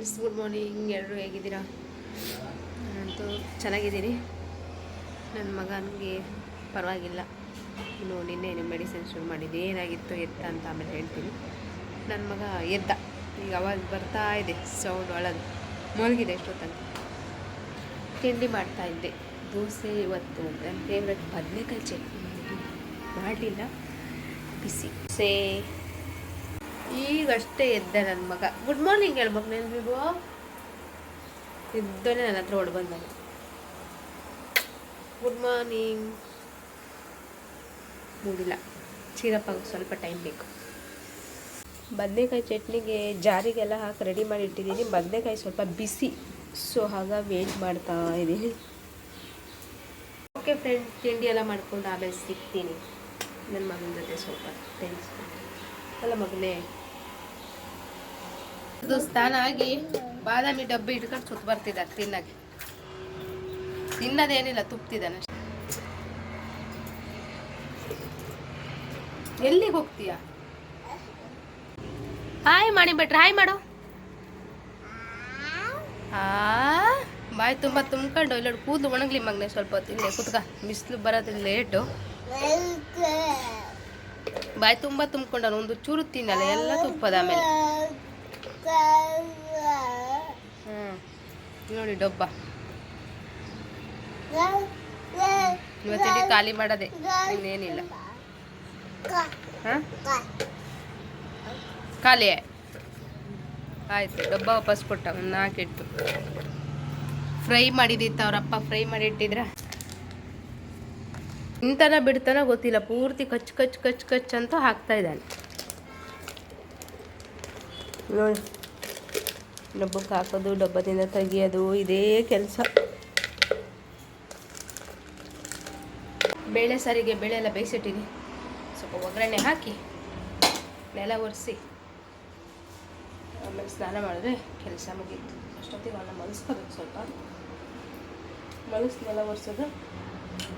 Friends good morning ಎಲ್ಲರೂ ಹೇಗಿದ್ದೀರಾ? ನಾನಂತೂ ಚೆನ್ನಾಗಿದ್ದೀನಿ. ನನ್ನ ಮಗನಿಗೆ ಪರವಾಗಿಲ್ಲ. ಇನ್ನು ನಿನ್ನೆ ಮೆಡಿಸಿನ್ ಶುರು ಮಾಡಿದ್ದು. ಏನಾಗಿತ್ತು ಎತ್ತ ಅಂತ ಆಮೇಲೆ ಹೇಳ್ತೀನಿ. ನನ್ನ ಮಗ ಎದ್ದ. ಈಗ ಅವಾಗ ಬರ್ತಾ ಇದೆ ಸೌಂಡ್ ಒಳಗೆ. ಮಲಗಿದೆ ಎಷ್ಟೊತ್ತಂತ. ತಿಂಡಿ ಮಾಡ್ತಾ ಇದ್ದೆ. ದೋಸೆ ಇವತ್ತು ನನ್ನ ಫೇವ್ರೆಟ್ ಬದನೆಕಾಯಿ ಚಟ್ನಿ. ಮಾಡಲಿಲ್ಲ. ಬಿಸಿ. ಸೇ ಈಗಷ್ಟೇ ಎದ್ದ ನನ್ನ ಮಗ. ಗುಡ್ ಮಾರ್ನಿಂಗ್ ಹೇಳ್ಬೇಕು ನೆನ್ ಬಿಬು ಇದ್ದೋನೆ ನನ್ನ ಹತ್ರ ಓಡ್ ಬಂದ ಗುಡ್ ಮಾರ್ನಿಂಗ್ ಮೂಡಿಲ್ಲ. ಚೀರಪ್ಪ ಸ್ವಲ್ಪ ಟೈಮ್ ಬೇಕು. ಬದನೆಕಾಯಿ ಚಟ್ನಿಗೆ ಜಾರಿಗೆಲ್ಲ ಹಾಕಿ ರೆಡಿ ಮಾಡಿ ಇಟ್ಟಿದ್ದೀನಿ. ಬದನೆಕಾಯಿ ಸ್ವಲ್ಪ ಬಿಸಿ. ಸೊ ಹಾಗ ವೇಟ್ ಮಾಡ್ತಾ ಇದ್ದೀನಿ. ಓಕೆ ಫ್ರೆಂಡ್ ತಿಂಡಿ ಎಲ್ಲ ಮಾಡ್ಕೊಂಡು ಆಮೇಲೆ ಸಿಗ್ತೀನಿ. ನನ್ನ ಮಗನ ಜೊತೆ ಸ್ವಲ್ಪ ಟೆನ್ಸ್ ಅಲ್ಲ ಮಗನೇ ಅದು ಸ್ನಾನ ಆಗಿ ಬಾದಾಮಿ ಡಬ್ಬಿ ಇಟ್ಕೊಂಡು ಸುತ್ತ ಬರ್ತಿದ್ದ ತಿನ್ನಕ್ಕೆ. ತಿನ್ನೋದೇನಿಲ್ಲ, ತುಪ್ತಿದ್ದಾನೆ. ಎಲ್ಲಿಗೆ ಹೋಗ್ತೀಯಾ? ಹಾಯ್ ಮಾಡಿ ಬಿಟ್ರೆ ಹಾಯ್ ಮಾಡು. ಆ, ಬಾಯಿ ತುಂಬ ತುಂಬ್ಕೊಂಡು ಇಲ್ಲ ಕೂದಲು ಒಣಗ್ಲಿ ಮಗನೆ ಸ್ವಲ್ಪ ಹೊತ್ತು ಕುತ್ಕ, ಬಿಸಿಲು ಬರೋದು ಲೇಟು ಬಾಯಿ ತುಂಬ ತುಂಬಿಕೊಂಡು ಒಂದು ಚೂರು ತಿನ್ನಲ್ಲ, ಎಲ್ಲ ತುಪ್ಪದ ಆಮೇಲೆ. ನೋಡಿ ಡಬ್ಬ. ಖಾಲಿ ಮಾಡದೆ. ಇನ್ನೇನಿಲ್ಲ. ಹಾಂ? ಖಾಲಿ ಆಯ್ತು. ಡಬ್ಬ ವಾಪಸ್ ಕೊಟ್ಟ. ಒಂದು ನಾಲ್ಕಿಟ್ಟು. ಫ್ರೈ ಮಾಡಿದಿತ್ತು ಅವರಪ್ಪ. ಫ್ರೈ ಮಾಡಿ ಇಟ್ಟಿದ್ರ. ಇಂತನ ಬಿಡ್ತಾನ ಗೊತ್ತಿಲ್ಲ. ಪೂರ್ತಿ ಕಚ್ ಕಚ್ ಕಚ್ ಕಚ್ ಅಂತ ಹಾಕ್ತಾ ಇದ್ದಾನೆ. ನೋಡಿ. ಡಬ್ಬಕ್ಕೆ ಹಾಕೋದು, ಡಬ್ಬದಿಂದ ತೆಗಿಯೋದು, ಇದೇ ಕೆಲಸ. ಬೇಳೆ ಸಾರಿಗೆ, ಬೇಳೆ ಎಲ್ಲ ಬೇಯಿಸಿಟ್ಟಿನಿ. ಸ್ವಲ್ಪ ಒಗ್ಗರಣೆ ಹಾಕಿ, ನೆಲ ಒರೆಸಿ. ಆಮೇಲೆ ಸ್ನಾನ ಮಾಡಿದ್ರೆ ಕೆಲಸ ಮುಗೀತು. ಅಷ್ಟೊತ್ತಿಗೆ ಅವನ್ನ ಮಲಗಿಸ್ಕೋಬೇಕು ಸ್ವಲ್ಪ. ಮಲಸಿ ನೆಲ ಒರೆಸೋದು.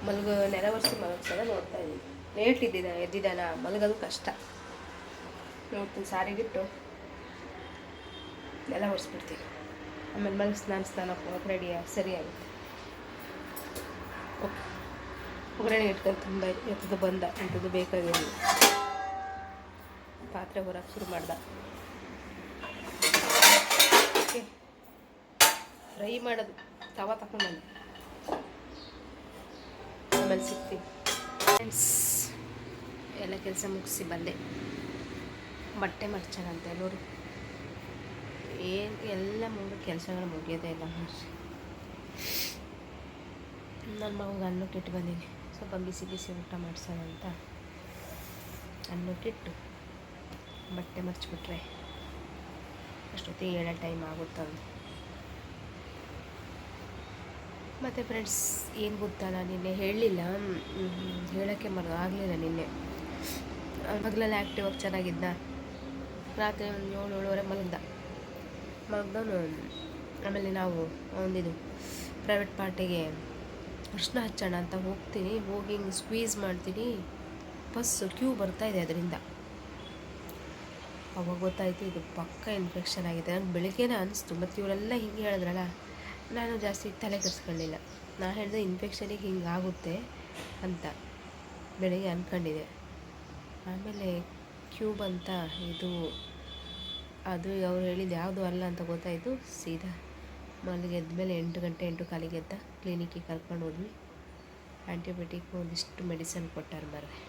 ಮಲಗ, ನೆಲ ಒರೆಸಿ ಮಲಗಿಸೋದ ನೋಡ್ತಾ ಇದ್ದೀನಿ ಲೇಟ್ ಇದ್ದಿದ್ದ ಎದ್ದಿದ್ದಾನ ಮಲಗೋದು ಕಷ್ಟ. ನೋಡ್ತೀನಿ ಸಾರಿಗಿಟ್ಟು ನೆಲ ಒರೆಸ್ಬಿಡ್ತೀವಿ. ಆಮೇಲೆ ಮಲಗಿ ಸ್ನಾನ ಸ್ನಾನ ರೆಡಿ ಸರಿ ಓಕೆ. ಒಗ್ಗರಣೆ ಇಟ್ಕೊಂಡು ತುಂಬ ಎಂಥದ್ದು ಬಂದ ಎಂಥದ್ದು ಬೇಕಾಗಿರಲಿ ಪಾತ್ರೆ ಹೊರಕ್ಕೆ ಶುರು ಮಾಡ್ದೆ. ಓಕೆ. ಫ್ರೈ ಮಾಡೋದು ತವ ತಗೊಂಡು ಆಮೇಲೆ ಸಿಗ್ತೀನಿ. ಫ್ರೆಂಡ್ಸ್ ಎಲ್ಲ ಕೆಲಸ ಮುಗಿಸಿ ಬಂದೆ. ಬಟ್ಟೆ ಮರ್ಚನಂತೆ ನೋಡಿ ಏನು ಎಲ್ಲ ಮುಂದೆ ಕೆಲಸಗಳು ಮುಗಿಯೋದೇ ಇಲ್ಲ ನನ್ನ ಮಗಗೆ ಅನ್ನಕ್ಕೆ ಇಟ್ಟು ಬಂದೀನಿ. ಸ್ವಲ್ಪ ಬಿಸಿ ಬಿಸಿ ಊಟ ಮಾಡ್ಸೋಣ ಅಂತ. ಅನ್ನಕ್ಕಿಟ್ಟು ಬಟ್ಟೆ ಮರ್ಚಿಬಿಟ್ರೆ ಅಷ್ಟೊತ್ತಿಗೆ ಹೇಳೋ ಟೈಮ್ ಆಗುತ್ತಂದು ಮತ್ತು ಫ್ರೆಂಡ್ಸ್ ಏನು ಗೊತ್ತಾ ನಾನು ನಿನ್ನೆ ಹೇಳಲಿಲ್ಲ ಹೇಳೋಕ್ಕೆ ಮರ ಆಗಲಿಲ್ಲ ನಿನ್ನೆ. ಹಗಲೆಲ್ಲ ಆ್ಯಕ್ಟಿವ್ ಆಗಿ ಚೆನ್ನಾಗಿದ್ದ. ರಾತ್ರಿ ಒಂದು ಏಳು ಏಳುವರೆ ಮಲಗ್ದ ಮಲಗ್ದವನು ಆಮೇಲೆ ನಾವು ಒಂದಿದು ಪ್ರೈವೇಟ್ ಪಾರ್ಟಿಗೆ ಅರ್ಶಿನ ಹಚ್ಚೋಣ ಅಂತ ಹೋಗ್ತೀನಿ, ಹೋಗಿ ಹಿಂಗೆ ಸ್ಕ್ವೀಸ್ ಮಾಡ್ತೀನಿ. ಬಸ್ಸು ಕ್ಯೂ ಬರ್ತಾ ಇದೆ ಅದರಿಂದ. ಅವಾಗ ಗೊತ್ತಾಯಿತು ಇದು ಪಕ್ಕ ಇನ್ಫೆಕ್ಷನ್ ಆಗಿದೆ. ನಂಗೆ ಬೆಳಿಗ್ಗೆನೇ ಅನಿಸ್ತು ಮತ್ತು ಇವರೆಲ್ಲ ಹಿಂಗೆ ಹೇಳಿದ್ರಲ್ಲ, ನಾನು ಜಾಸ್ತಿ ತಲೆ ಕೆಡಿಸ್ಕೊಳ್ಳಿಲ್ಲ ನಾನು ಹೇಳಿದೆ ಇನ್ಫೆಕ್ಷನಿಗೆ ಹಿಂಗೆ ಆಗುತ್ತೆ ಅಂತ ಬೆಳಿಗ್ಗೆ ಅಂದ್ಕೊಂಡಿದ್ದೆ ಆಮೇಲೆ ಕ್ಯೂಬ್ ಅಂತ ಇದು ಅದು ಅವ್ರು ಹೇಳಿದ್ದು ಯಾವುದು ಅಲ್ಲ ಅಂತ ಗೊತ್ತಾಯಿತು. ಸೀದಾ ಮಲ್ಲಿಗೆ ಎದ್ಮೇಲೆ ಎಂಟು ಗಂಟೆ ಎಂಟು ಕಾಲಿಗೆ ಎದ್ದ ಕ್ಲಿನಿಕ್ಕಿಗೆ ಕರ್ಕೊಂಡು ಹೋದ್ವಿ. ಆ್ಯಂಟಿಬಯೋಟಿಕ್ ಒಂದಿಷ್ಟು ಮೆಡಿಸನ್ ಕೊಟ್ಟಾರ ಬರ್ರೆ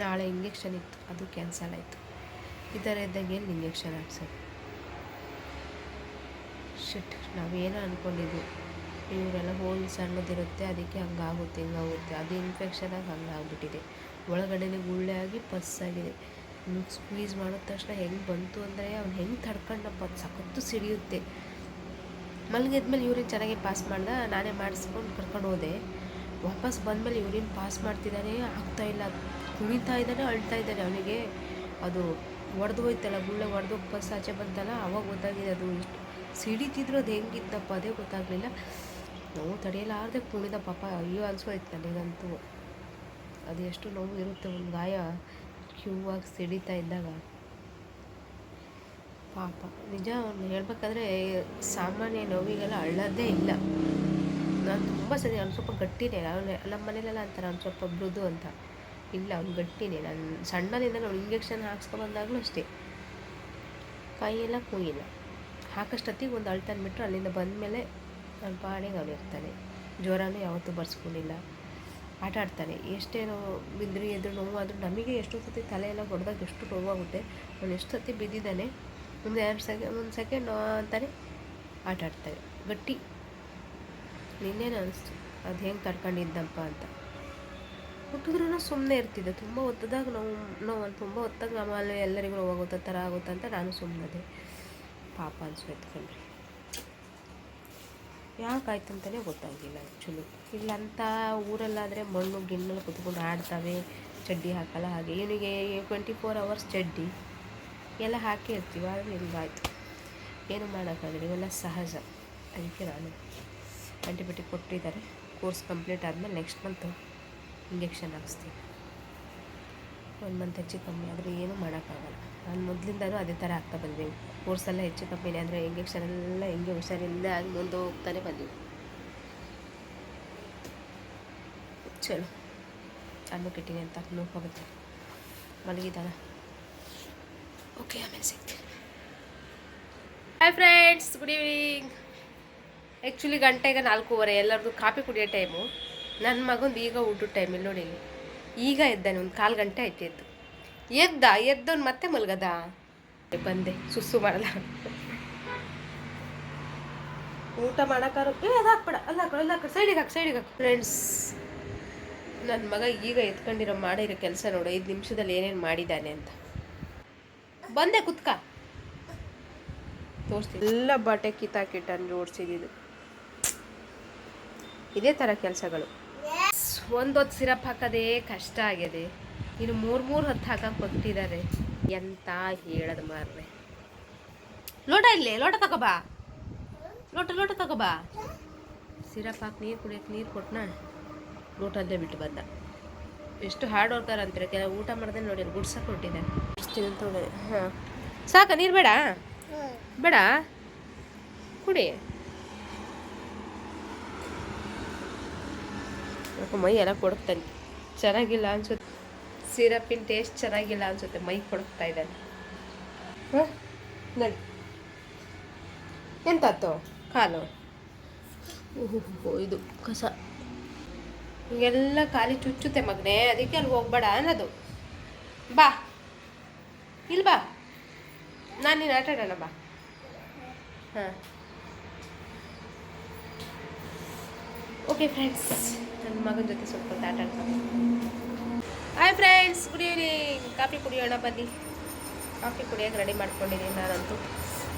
ನಾಳೆ ಇಂಜೆಕ್ಷನ್ ಇತ್ತು. ಅದು ಕ್ಯಾನ್ಸಲ್ ಆಯಿತು. ಈ ಥರ ಇದ್ದಾಗ ಏನು ಇಂಜೆಕ್ಷನ್ ಹಾಕ್ಸೋದು? ಶಿಟ್ ನಾವೇನೋ ಅಂದ್ಕೊಂಡಿದ್ವಿ ಇವರೆಲ್ಲ ಹೋಲ್ ಸಣ್ಣದಿರುತ್ತೆ, ಅದಕ್ಕೆ ಹಂಗಾಗುತ್ತೆ, ಹಿಂಗಾಗುತ್ತೆ. ಅದು ಇನ್ಫೆಕ್ಷನಾಗಿ ಹಂಗೆ ಆಗ್ಬಿಟ್ಟಿದೆ ಒಳಗಡೆನೇ ಗುಳ್ಳೆ ಆಗಿ ಪಸ್ಸಾಗಿದೆ. ಸ್ಕ್ವೀಸ್ ಮಾಡಿದ ತಕ್ಷಣ ಹೆಂಗೆ ಬಂತು ಅಂದರೆ ಅವ್ನು ಹೆಂಗೆ ತಡ್ಕೊಂಡಪ್ಪ, ಅದು ಸಖತ್ತು ಸಿಡಿಯುತ್ತೆ. ಮಲಗಿದ್ಮೇಲೆ ಯೂರಿನ್ ಚೆನ್ನಾಗಿ ಪಾಸ್ ಮಾಡ್ದೆ, ನಾನೇ ಮಾಡಿಸ್ಕೊಂಡು ಕರ್ಕೊಂಡು ಹೋದೆ. ವಾಪಸ್ ಬಂದಮೇಲೆ ಯೂರಿನ್ ಪಾಸ್ ಮಾಡ್ತಿದ್ದಾನೆ ಆಗ್ತಾಯಿಲ್ಲ ಕುಣಿತಾ ಇದ್ದಾನೆ, ಅಳ್ತಾ ಇದ್ದಾನೆ ಅವನಿಗೆ. ಅದು ಒಡೆದು ಹೋಯ್ತಲ್ಲ, ಗುಳ್ಳೆ ಒಡೆದು ಬಸ್ ಆಚೆ ಬಂತಲ್ಲ, ಅವಾಗ ಗೊತ್ತಾಗಿದೆ ಅದು ಇಷ್ಟು ಸಿಡಿತಿದ್ರು ಅದು ಹೆಂಗಿತ್ತಪ್ಪ, ಅದೇ ಗೊತ್ತಾಗಲಿಲ್ಲ. ನೋವು ತಡೆಯಲಾರ್ದೆ ಕುಣಿದ ಪಾಪ, ಅಯ್ಯೋ ಅನಿಸೋಯ್ತು ನನಗಂತೂ. ಅದು ಎಷ್ಟು ನೋವು ಇರುತ್ತೆ, ಒಂದು ಗಾಯ. ಕ್ಯೂ ಆಗಿ ಸಿಡಿತಾ ಇದ್ದಾಗ ಪಾಪ. ನಿಜ ಅವ್ನು ಹೇಳ್ಬೇಕಾದ್ರೆ ಸಾಮಾನ್ಯ ನೋವಿಗೆಲ್ಲ ಅಳ್ಳೋದೇ ಇಲ್ಲ. ನಾನು ತುಂಬ ಸರಿ ಅವ್ನು ಸ್ವಲ್ಪ ಗಟ್ಟಿನೇ. ಅವನು ನಮ್ಮ ಮನೇಲೆಲ್ಲ ಅಂತಾರೆ, ಅವ್ನು ಸ್ವಲ್ಪ ಮೃದು ಅಂತ. ಇಲ್ಲ, ಅವ್ನು ಗಟ್ಟಿನೇ. ನಾನು ಸಣ್ಣದಿಂದ ಅವ್ನು ಇಂಜೆಕ್ಷನ್ ಹಾಕ್ಸ್ಕೊಬಂದಾಗಲೂ ಅಷ್ಟೇ. ಕೈಯೆಲ್ಲ ಕೂಯಿಲ್ಲ ಹಾಕಷ್ಟೊತ್ತಿಗೆ ಒಂದು ಅಳ್ತಾನೆ ಬಿಟ್ಟರೆ ಅಲ್ಲಿಂದ ಬಂದಮೇಲೆ ನನ್ನ ಪಾಡಿಗೆ ಅವನು ಇರ್ತಾನೆ. ಜ್ವರನೂ ಯಾವತ್ತೂ ಬರ್ಸ್ಕೊಂಡಿಲ್ಲ. ಆಟ ಆಡ್ತಾನೆ ಎಷ್ಟೇ ನೋವು ಎದ್ರು ನೋವು ಆದರೂ ನಮಗೆ ಎಷ್ಟೋ ಸತಿ ತಲೆ ಹೊಡೆದಾಗ ಎಷ್ಟು ನೋವಾಗುತ್ತೆ. ಅವನು ಎಷ್ಟು ಸತಿ ಬಿದ್ದಿದ್ದಾನೆ, ಒಂದು ಎರಡು ಸೆಕೆಂಡ್ ಒಂದು ಸೆಕೆಂಡ್ ಅಂತಾನೆ ಆಟ ಆಡ್ತಾನೆ ಗಟ್ಟಿ. ನಿನ್ನೇನು ಅನಿಸ್ತು? ಅದು ಹೆಂಗೆ ಕರ್ಕೊಂಡಿದ್ದಪ್ಪ ಅಂತ. ಹುಟ್ಟಿದ್ರೂ ಸುಮ್ಮನೆ ಇರ್ತಿದ್ದೆ. ತುಂಬ ಒತ್ತದಾಗ ನೋವು ನೋವು, ತುಂಬ ಒತ್ತಾಗ ಆಮೇಲೆ ಎಲ್ಲರಿಗೂ ನೋವಾಗುತ್ತೆ ಥರ ಆಗುತ್ತೆ ಅಂತ ನಾನು ಸುಮ್ಮನೆ ಪಾಪ ಅನಿಸ್ಬೇಕು ಕಣ್ರಿ. ಯಾಕಾಯ್ತು ಅಂತಲೇ ಗೊತ್ತಾಗಿಲ್ಲ ಆ್ಯಕ್ಚುಲಿ ಇಲ್ಲಂಥ ಊರಲ್ಲಾದರೆ ಮಣ್ಣು ಗಿಣ್ಣಲ್ಲಿ ಕುತ್ಕೊಂಡು ಆಡ್ತವೆ, ಚಡ್ಡಿ ಹಾಕಲ್ಲ ಹಾಗೆ. ಇವನಿಗೆ ಟ್ವೆಂಟಿ ಫೋರ್ ಅವರ್ಸ್ ಚಡ್ಡಿ. ಎಲ್ಲ ಹಾಕಿ ಇರ್ತೀವಿ, ಆದರೆ ಹಿಂಗಾಯ್ತು? ಏನು ಮಾಡೋಕ್ಕಾಗಲ್ಲ, ಇವೆಲ್ಲ ಸಹಜ. ಅದಕ್ಕೆ ನಾನು ಆ್ಯಂಟಿಬಯೋಟಿಕ್ ಕೊಟ್ಟಿದ್ದಾರೆ. ಕೋರ್ಸ್ ಕಂಪ್ಲೀಟ್ ಆದಮೇಲೆ ನೆಕ್ಸ್ಟ್ ಮಂತು ಇಂಜೆಕ್ಷನ್ ಹಾಕ್ಸ್ತೀನಿ. ಒಂದು ಮಂತ್ ಹೆಚ್ಚು ಕಮ್ಮಿ ಆದರೆ ಏನೂ ಮಾಡೋಕ್ಕಾಗಲ್ಲ. ನಾನು ಮೊದಲಿಂದನೂ ಅದೇ ಥರ ಆಗ್ತಾ ಬಂದೀವಿ. ಕೋರ್ಸೆಲ್ಲ ಹೆಚ್ಚು ಕಮ್ಮಿನೇ ಅಂದರೆ ಇಂಜೆಕ್ಷನ್ ಎಲ್ಲ ಹಿಂಗೆ ಹುಷಾರಿಲ್ಲದೆ ಆಗಿ ಮುಂದೆ ಹೋಗ್ತಾನೆ ಬಂದೀವಿ. ಚಲೋ. ಅನ್ನು ಕೆಟ್ಟಿನಿ ಅಂತ ನೋಡ್ಕೋಬೇಕು ಮಲಗಿದ್ದಾನ? ಓಕೆ ಆಮೇಲೆ ಸಿಗ್ತೀನಿ. Hi friends good evening actually ಗಂಟೆಗೆ ನಾಲ್ಕೂವರೆ ಎಲ್ಲರದು ಕಾಫಿ ಕುಡಿಯೋ ಟೈಮು ನನ್ನ ಮಗಂದು ಈಗ ಊಟದ ಟೈಮ್ ಇಲ್ಲಿ ನೋಡಿ. ಈಗ ಎದ್ದಾನೆ ಒಂದು ಕಾಲು ಗಂಟೆ ಆಯ್ತು ಎದ್ದು. ಎದ್ದ ಎದ್ದವನು ಮತ್ತೆ ಮಲಗದ? ಬಂದೆ, ಸುಸ್ಸು ಮಾಡಲ್ಲ. ಊಟ ಮಾಡೋಕ್ಕಾರು ಏ, ಅದು ಹಾಕ್ಬೇಡ ಅಲ್ಲ ಹಾಕ್ಬೇಡ ಅಲ್ಲ ಹಾಕ್ಬೇಡ. ಸೈಡಿಗೆ ಹಾಕಿ ಸೈಡಿಗೆ ಹಾಕಿ. ಫ್ರೆಂಡ್ಸ್ ನನ್ನ ಮಗ ಈಗ ಎತ್ಕೊಂಡಿರೋ ಮಾಡಿರೋ ಕೆಲಸ ನೋಡು, ಐದು ನಿಮಿಷದಲ್ಲಿ ಏನೇನು ಮಾಡಿದ್ದಾನೆ ಅಂತ. ಬಂದೆ, ಕುತ್ಕ. ತೋರಿಸ್ತೀನಿ. ಎಲ್ಲ ಬಟ್ಟೆ ಕಿತ್ತಾಕಿಟ್ಟನ್ನು ಜೋಡಿಸಿದ್ದು ಇದೇ. ಥರ ಕೆಲಸಗಳು. ಒಂದೊತ್ತು ಸಿರಪ್ ಹಾಕೋದೇ ಕಷ್ಟ ಆಗಿದೆ. ಇನ್ನು ಮೂರು ಮೂರು ಹೊತ್ತು ಹಾಕಕ್ಕೆ ಕೊಟ್ಟಿದ್ದಾರೆ. ಎಂತ ಹೇಳೋದು ಮಾರ್ರೆ. ಲೋಟ ಇಲ್ಲಿ ಲೋಟ ತಗೋಬಾ. ಲೋಟ ಲೋಟ ತಗೋಬಾ. ಸಿರಪ್ ಹಾಕಿ ನೀರು ಕುಡಿಯೋಕೆ ನೀರು ಕೊಟ್ಟನ ಲೋಟಲ್ಲೇ ಬಿಟ್ಟು ಬಂದ. ಎಷ್ಟು ಹಾರ್ಡ್ ವರ್ಕರ್ ಅಂತಾರೆ? ಕೆಲವು ಊಟ ಮಾಡಿದ್ರೆ ನೋಡಿ ಅಲ್ಲಿ ಗುಡ್ಸಕ್ಕೆ ಕೊಟ್ಟಿದ್ದಾರೆ ಹಾಂ. ಸಾಕ ನೀರು ಬೇಡ? ಬೇಡ? ಕುಡಿ. ಯಾಕೋ ಮೈ ಎಲ್ಲ ಕೊಡುತ್ತಾನೆ ಚೆನ್ನಾಗಿಲ್ಲ ಅನ್ಸುತ್ತೆ. ಸಿರಪಿನ ಟೇಸ್ಟ್ ಚೆನ್ನಾಗಿಲ್ಲ ಅನ್ಸುತ್ತೆ. ಮೈ ಕೊಡುತ್ತಾ ಇದ್ದಾನೆ ಹಾಂ? ನಡಿ. ಎಂತಾಯ್ತು? ಕಾಲು ಇದು ಕಸ. ಹಿಂಗೆಲ್ಲ ಖಾಲಿ ಚುಚ್ಚುತ್ತೆ ಮಗನೇ. ಅದಕ್ಕೆ ಅಲ್ಲಿ ಹೋಗ್ಬೇಡ ಅನ್ನೋದು. ಬಾ. ಇಲ್ಲಿ ಬಾ. ನಾನು ನೀನು ಆಟಾಡೋಣ ಬಾ. ಹಾಂ. ಓಕೆ ಫ್ರೆಂಡ್ಸ್ ನನ್ನ ಮಗನ ಜೊತೆ ಸ್ವಲ್ಪ ಆಟ ಆಡ್ಕೊಂಡು hi friends good evening coffee ಕುಡಿಯೋಣ, ಬನ್ನಿ. ಕಾಫಿ ಕುಡಿಯೋಕೆ ರೆಡಿ ಮಾಡ್ಕೊಂಡಿದ್ದೀನಿ ನಾನಂತೂ.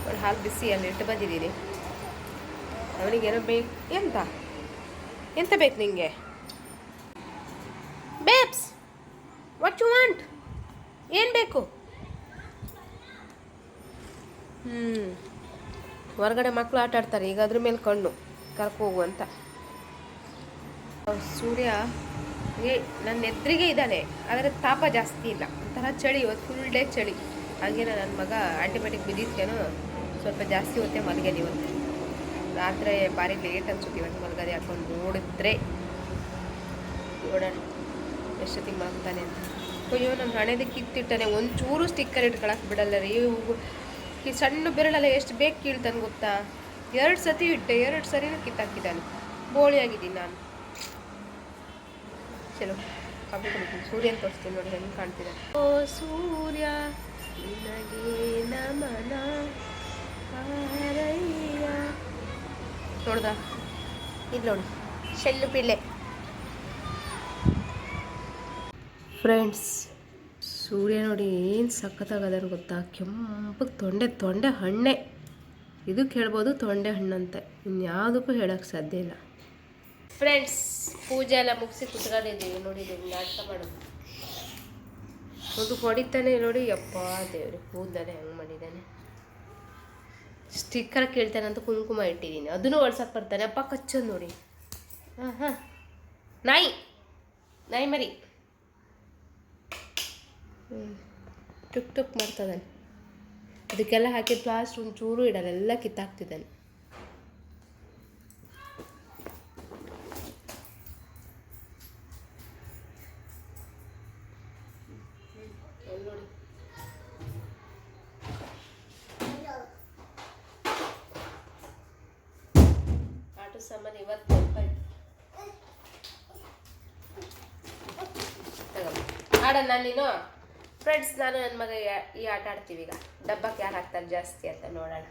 ಒಂದು ಹಾಲು ಬಿಸಿ ಅಲ್ಲಿ ಇಟ್ಟು ಬಂದಿದ್ದೀನಿ. ಅವನಿಗೇನೋ ಬೇಕು ಎಂತ? ಎಂತ ಬೇಕು ನಿಮಗೆ ಬೇಬ್ಸ್ ವಾಟ್ ಯು ವಾಂಟ್ ಏನು ಬೇಕು? ಹ್ಞೂ ಹೊರಗಡೆ ಮಕ್ಕಳು ಆಟ ಆಡ್ತಾರೆ. ಈಗ ಅದ್ರ ಮೇಲೆ ಕಣ್ಣು. ಕರ್ಕೋಗು ಅಂತ. ಸೂರ್ಯ ನನ್ನ ಎದುರಿಗೆ ಇದ್ದಾನೆ, ಆದರೆ ತಾಪ ಜಾಸ್ತಿ ಇಲ್ಲ. ಒಂಥರ ಚಳಿ, ಇವತ್ತು ಫುಲ್ ಡೇ ಚಳಿ. ಹಾಗೆ ನನ್ನ ಮಗ ಆಂಟಿಬಯೋಟಿಕ್ ಬಿದ್ದಿದ್ಕೇನೋ ಸ್ವಲ್ಪ ಜಾಸ್ತಿ ಹೊತ್ತೆ ಮಲಗೇನೆ ಇವತ್ತು. ರಾತ್ರಿ ಭಾರಿ ಲೇಟ್ ಅನ್ಸುತ್ತೆ, ಇವತ್ತು ಮಲಗದೆ ಹಾಕೊಂಡು ನೋಡಿದ್ರೆ. ನೋಡೋಣ, ಎಷ್ಟೊತ್ತಿಗೆ ಮಲಗ್ತಾನೆ ಅಂತ. ಅಯ್ಯೋ ನನ್ನ ಹಣೆದ ಕಿತ್ತಿಟ್ಟಾನೆ, ಒಂಚೂರು ಸ್ಟಿಕ್ಕರ್ ಇಟ್ಕೊಳಕ್ಕೆ ಬಿಡಲ್ಲ ರೀ. ಈ ಸಣ್ಣ ಬೆರಳಲ್ಲ ಎಷ್ಟು ಬೇಕು ಕೀಳ್ತಾನೆ ಗೊತ್ತಾ? ಎರಡು ಸತಿ ಇಟ್ಟೆ, ಎರಡು ಸರಿನೂ ಕಿತ್ತಾಕಿದ್ದಾನೆ. ಬೋಳಿಯಾಗಿದ್ದೀನಿ ನಾನು. ಚಲೋ ಕಾಫಿ ಕುಡಿತೀನಿ ಸೂರ್ಯನ ತೋರಿಸ್ತೀನಿ ನೋಡಿ ಹೆಂಗೆ ಕಾಣ್ತಿದೆ. ಓ ಸೂರ್ಯ ನಿನಗೆ ನಮನ ನೋಡ್ದ? ಇದು ನೋಡಿ ಶೆಲ್ಲು ಪಿಳ್ಳೆ. ಫ್ರೆಂಡ್ಸ್ ಸೂರ್ಯ ನೋಡಿ ಏನು ಸಖತ್ತಾಗದಾರ ಗೊತ್ತಾ? ಕೆಂಪಗೆ ತೊಂಡೆ ತೊಂಡೆ ಹಣ್ಣೆ. ಇದಕ್ಕೆ ಹೇಳ್ಬೋದು ತೊಂಡೆ ಹಣ್ಣಂತೆ. ಇನ್ಯಾವುದಕ್ಕೂ ಹೇಳೋಕ್ಕೆ ಸಾಧ್ಯ ಇಲ್ಲ. ಫ್ರೆಂಡ್ಸ್ ಪೂಜೆ ಎಲ್ಲ ಮುಗಿಸಿ ಕುತ್ಕೊಂಡಿದ್ದೀವಿ. ನೋಡಿ ನಾಟಕ ಮಾಡೋದು. ಒಂದು ಹೊಡಿತಾನೆ ನೋಡಿ. ಯಪ್ಪ, ದೇವ್ರಿ, ಕೂದಲೇ ಹೆಂಗೆ ಮಾಡಿದ್ದಾನೆ. ಸ್ಟಿಕ್ಕರ್ ಕೇಳ್ತಾನೆ ಅಂತ ಕುಂಕುಮ ಇಟ್ಟಿದ್ದೀನಿ. ಅದನ್ನು ಒಳ್ಸಕ್ಕೆ ಬರ್ತಾನೆ. ಅಪ್ಪ, ಕಚ್ಚೋದು ನೋಡಿ. ಹಾಂ ಹಾಂ ನಾಯಿ. ನಾಯಿ ಮರಿ. ಟುಕ್ ಟುಕ್ ಮಾಡ್ತದಾನೆ ಅದಕ್ಕೆಲ್ಲ ಹಾಕಿದ ಪ್ಲಾಸ್ಟ್ ಒಂಚೂರು ಇಡಲ್ಲ. ಎಲ್ಲ ಕಿತ್ತಾಕ್ತಿದ್ದಾನೆ. ಸಾಮಾನು ಇವತ್ತು ಆಡಲ್ಲ ನೀನು? ಫ್ರೆಂಡ್ಸ್ ನಾನು ನನ್ನ ಮಗ ಈ ಆಟ ಆಡ್ತೀವಿ ಈಗ. ಡಬ್ಬಕ್ಕೆ ಯಾರು ಹಾಕ್ತಾರೆ ಜಾಸ್ತಿ ಅಂತ ನೋಡೋಣ.